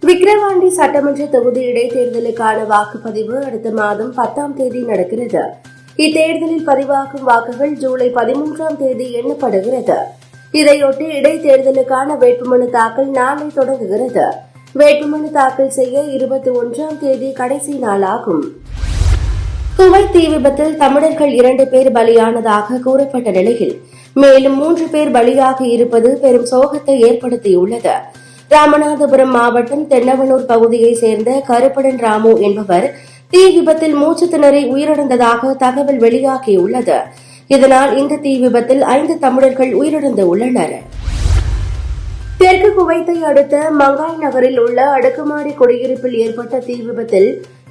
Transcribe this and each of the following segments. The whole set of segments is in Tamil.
விக்கிரவாண்டி சட்டமன்ற தொகுதி இடைத்தேர்தலுக்கான வாக்குப்பதிவு அடுத்த மாதம் பத்தாம் தேதி நடக்கிறது. இத்தேர்தலில் பதிவாகும் வாக்குகள் ஜூலை பதிமூன்றாம் தேதி எண்ணப்படுகிறது. இதையொட்டி இடைத்தேர்தலுக்கான வேட்புமனு தாக்கல் நாளை தொடங்குகிறது. வேட்புமனு தாக்கல் செய்ய இருபத்தி ஒன்றாம் தேதி கடைசி நாளாகும். குவைத் தீ விபத்தில் தமிழர்கள் இரண்டு பேர் பலியானதாக கூறப்பட்ட நிலையில் மேலும் மூன்று பேர் பலியாக இருப்பது பெரும் சோகத்தை ஏற்படுத்தியுள்ளது. ராமநாதபுரம் மாவட்டம் தென்னவனூர் பகுதியைச் சேர்ந்த கருப்படன் ராமு என்பவர் தீ விபத்தில் மூச்சு திணறி உயிரிழந்ததாக தகவல் வெளியாகியுள்ளது. இதனால் இந்த தீ விபத்தில் ஐந்து தமிழர்கள் உயிரிழந்து உள்ளனர் தெற்கு குவைத்தை அடுத்த மங்காய் நகரில் உள்ள அடுக்குமாடி குடியிருப்பில் ஏற்பட்ட தீ விபத்தில்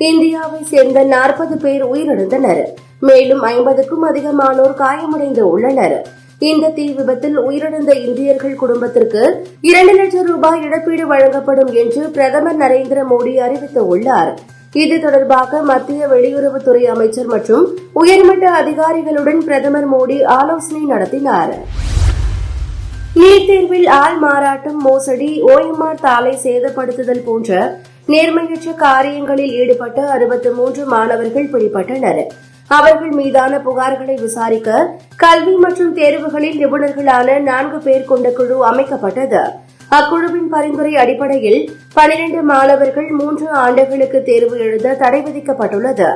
இந்தியாவை சேர்ந்த நாற்பது பேர் உயிரிழந்தனர். மேலும் ஐம்பதுக்கும் அதிகமானோர் காயமடைந்து உள்ளனர். இந்த தீ விபத்தில் உயிரிழந்த இந்தியர்கள் குடும்பத்திற்கு இரண்டு லட்சம் ரூபாய் இழப்பீடு வழங்கப்படும் என்று பிரதமர் நரேந்திர மோடி அறிவித்துள்ளார். இது தொடர்பாக மத்திய வெளியுறவுத்துறை அமைச்சர் மற்றும் உயர்மட்ட அதிகாரிகளுடன் பிரதமர் மோடி ஆலோசனை நடத்தினார். நீட் தேர்வில் ஆள் மாறாட்டம் மோசடி ஓஎம்ஆர் தாளை சேதப்படுத்துதல் போன்ற நேர்மையற்ற காரியங்களில் ஈடுபட்ட அறுபத்தி மூன்று மாணவர்கள் பிடிபட்டனர். அவர்கள் மீதான புகார்களை விசாரிக்க கல்வி மற்றும் தேர்வுகளில் நிபுணர்களான நான்கு பேர் கொண்ட குழு அமைக்கப்பட்டது. அக்குழுவின் பரிந்துரை அடிப்படையில் பனிரெண்டு மாணவர்கள் மூன்று ஆண்டுகளுக்கு தேர்வு எழுத தடை விதிக்கப்பட்டுள்ளது.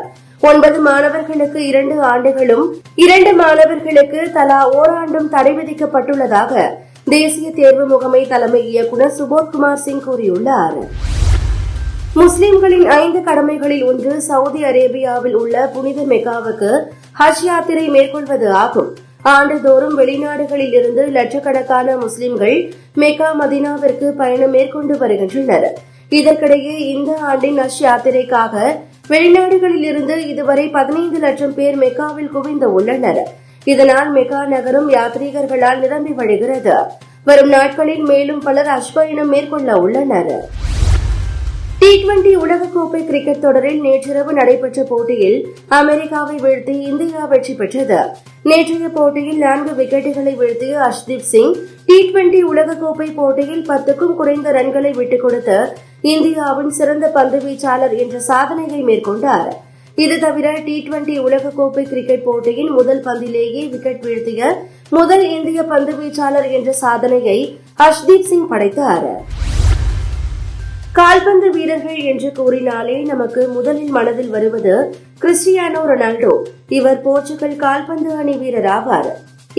ஒன்பது மாணவர்களுக்கு இரண்டு ஆண்டுகளும் இரண்டு மாணவர்களுக்கு தலா ஓராண்டும் தடை விதிக்கப்பட்டுள்ளதாக தேசிய தேர்வு முகமை தலைமை இயக்குநர் சுபோத்குமார் சிங் கூறியுள்ளாா் முஸ்லிம்களின் ஐந்து கடமைகளில் ஒன்று சவுதி அரேபியாவில் உள்ள புனித மெக்காவுக்கு ஹஜ் யாத்திரை மேற்கொள்வது ஆகும். ஆண்டுதோறும் வெளிநாடுகளில் இருந்து லட்சக்கணக்கான முஸ்லிம்கள் மெக்கா மதினாவிற்கு பயணம் மேற்கொண்டு வருகின்றனர். இதற்கிடையே இந்த ஆண்டின் ஹஜ் யாத்திரைக்காக வெளிநாடுகளில் இருந்து இதுவரை பதினைந்து லட்சம் பேர் மெக்காவில் குவிந்து உள்ளனர். இதனால் மெக்கா நகரம் யாத்ரீகர்களால் நிரம்பி வழிகிறது. வரும் நாட்களில் மேலும் பலர் ஹஜ் பயணம் மேற்கொள்ள உள்ளனர். டி டுவெண்டி உலகக்கோப்பை கிரிக்கெட் தொடரில் நேற்றிரவு நடைபெற்ற போட்டியில் அமெரிக்காவை வீழ்த்தி இந்தியா வெற்றி பெற்றது. நேற்றைய போட்டியில் நான்கு விக்கெட்டுகளை வீழ்த்திய அஷ்தீப் சிங் டி டுவெண்டி உலகக்கோப்பை போட்டியில் பத்துக்கும் குறைந்த ரன்களை விட்டுக் கொடுத்து இந்தியாவின் சிறந்த பந்து வீச்சாளர் என்ற சாதனையை மேற்கொண்டார். இது தவிர டி டுவெண்டி உலகக்கோப்பை கிரிக்கெட் போட்டியின் முதல் பந்திலேயே விக்கெட் வீழ்த்திய முதல் இந்திய பந்து வீச்சாளர் என்ற சாதனையை ஹர்ஷ்தீப் சிங் படைத்தாா் கால்பந்து வீரர்கள் என்று கூறினாலே நமக்கு முதலில் மனதில் வருவது கிறிஸ்டியானோ ரொனால்டோ. இவர் போர்ச்சுகல் கால்பந்து அணி வீரர் ஆவார்.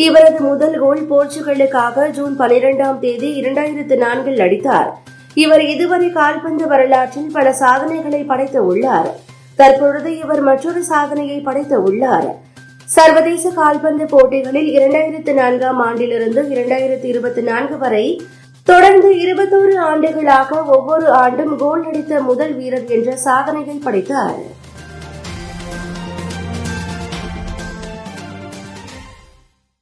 இவரது முதல் கோல் போர்ச்சுகலுக்காக ஜூன் பனிரெண்டாம் தேதி இரண்டாயிரத்து நான்கில் அடித்தார். இவர் இதுவரை கால்பந்து வரலாற்றில் பல சாதனைகளை படைத்து உள்ளார். தற்பொழுது இவர் மற்றொரு சாதனையை படைத்து உள்ளார். சர்வதேச கால்பந்து போட்டிகளில் இரண்டாயிரத்து நான்காம் ஆண்டிலிருந்து இரண்டாயிரத்து இருபத்தி நான்கு வரை தொடர்ந்து இருபத்தோரு ஆண்டுகளாக ஒவ்வொரு ஆண்டும் கோல் அடித்த முதல் வீரர் என்ற சாதனையை படைத்தார்.